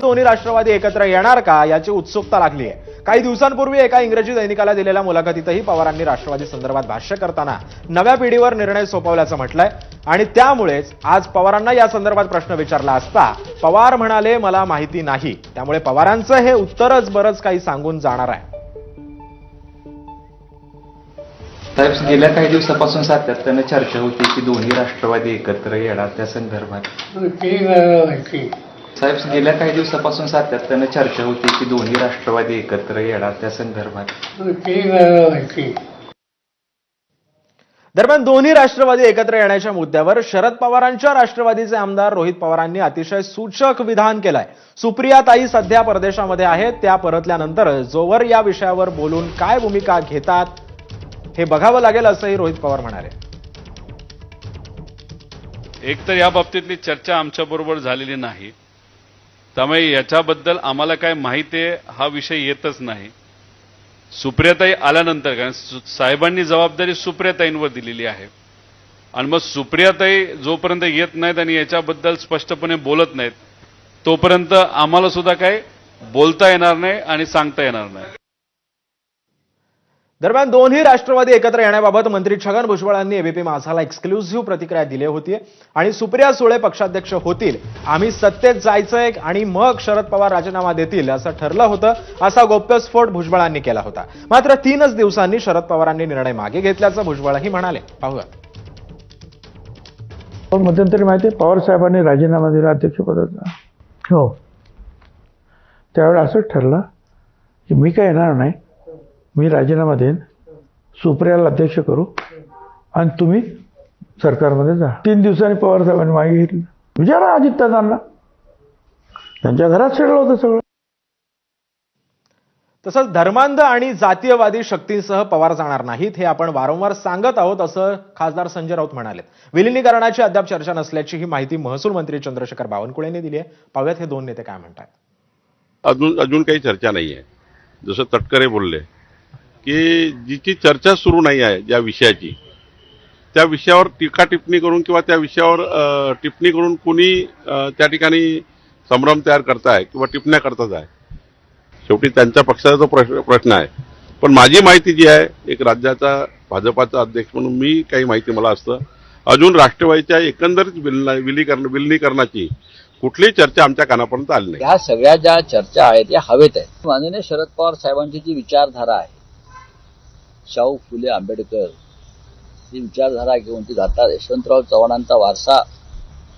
दोन्ही राष्ट्रवादी एकत्र येणार का याची उत्सुकता लागली आहे. काही दिवसांपूर्वी एका इंग्रजी दैनिकाला दिलेल्या मुलाखतीतही पवारांनी राष्ट्रवादी संदर्भात भाष्य करताना नव्या पिढीवर निर्णय सोपवल्याचं म्हटलंय आणि त्यामुळेच आज पवारांना या संदर्भात प्रश्न विचारला असता पवार म्हणाले मला माहिती नाही. त्यामुळे पवारांचं हे उत्तरच बरंच काही सांगून जाणार आहे. साहेब गेल्या काही दिवसापासून सातत्याने चर्चा होती की दोन्ही राष्ट्रवादी एकत्र येणार त्या संदर्भात. साहेब गेल्या काही दिवसापासून सातत्याने चर्चा होती की दोन्ही राष्ट्रवादी एकत्र येणार त्या संदर्भात. दरम्यान दोन्ही राष्ट्रवादी एकत्र येण्याच्या मुद्द्यावर शरद पवारांच्या राष्ट्रवादीचे आमदार रोहित पवारांनी अतिशय सूचक विधान केलंय. सुप्रिया ताई सध्या परदेशामध्ये आहेत त्या परतल्यानंतर जोवर या विषयावर बोलून काय भूमिका घेतात हे बघावं लागेल असंही रोहित पवार म्हणाले. एक तर या बाबतीतली चर्चा आमच्याबरोबर झालेली नाही. त्यामुळे याच्याबद्दल आम्हाला काय माहिती आहे हा विषय येतच नाही. सुप्रियाताई आल्यानंतर कारण सु- साहेबांनी जबाबदारी सुप्रियाताईंवर दिलेली आहे. आणि मग सुप्रियाताई जोपर्यंत येत नाहीत आणि याच्याबद्दल स्पष्टपणे बोलत नाहीत तोपर्यंत आम्हाला सुद्धा काय बोलता येणार नाही आणि सांगता येणार नाही. दरम्यान दोन्ही राष्ट्रवादी एकत्र येण्याबाबत मंत्री छगन भुजबळांनी एबीपी माझाला एक्सक्लुझिव्ह प्रतिक्रिया दिली होती आणि सुप्रिया सुळे पक्षाध्यक्ष होतील. आम्ही सत्तेत जायचंय आणि मग शरद पवार राजीनामा देतील असं ठरलं होतं असा गोप्यस्फोट भुजबळांनी केला होता. मात्र तीनच दिवसांनी शरद पवारांनी निर्णय मागे घेतल्याचं भुजबळही म्हणाले. पाहूया. पण मध्यंतरी माहिती पवार साहेबांनी राजीनामा दिला अध्यक्षपदाचा. हो. त्यावेळेला असंच ठरलं की मी काय येणार नाही मी राजीनामा देईन. सुप्रियाला अध्यक्ष करू. आणि तुम्ही सरकारमध्ये जा. तीन दिवसांनी पवार साहेबांनी मागे घेतली. विचारा अजितदादांना. त्यांच्या घरात शिरलं होतं सगळं. तसंच धर्मांध आणि जातीयवादी शक्तींसह पवार जाणार नाहीत हे आपण वारंवार सांगत आहोत असं खासदार संजय राऊत म्हणाले विलिनीकरणाची अद्याप चर्चा नसल्याची ही माहिती महसूल मंत्री चंद्रशेखर बावनकुळेंनी दिली आहे. पाहूयात हे दोन नेते काय म्हणतात अजून अजून काही चर्चा नाही आहे जसं तटकरे बोलले की जिची चर्चा सुरू नाही आहे ज्या विषयाची त्या विषयावर टीका टिप्पणी करून किंवा त्या विषयावर टिप्पणी करून कुणी त्या ठिकाणी संभ्रम तयार करताय किंवा टिप्पण्या करताच आहे? शेवटी त्यांच्या पक्षाचा तो प्रश्न प्रश्न आहे. पण माझी माहिती जी आहे एक राज्याचा भाजपाचा अध्यक्ष म्हणून मी काही माहिती मला असतं. अजून राष्ट्रवादीच्या एकंदरीत विलीकरण विलिनीकरणाची कुठलीही चर्चा आमच्या कानापर्यंत आली नाही. ह्या सगळ्या ज्या चर्चा आहेत या हवेत आहेत. माननीय शरद पवार साहेबांची जी विचारधारा आहे शाहू फुले आंबेडकर ही विचारधारा घेऊन ती जातात. यशवंतराव चव्हाणांचा वारसा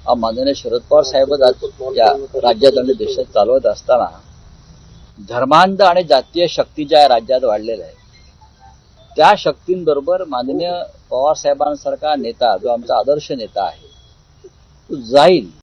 हा माननीय शरद पवार साहेब या राज्यात आणि देशात चालवत असताना धर्मांध आणि जातीय शक्ती ज्या राज्यात वाढलेल्या आहेत त्या शक्तींबरोबर माननीय पवार साहेबांसारखा नेता जो आमचा आदर्श नेता आहे तो जाईल.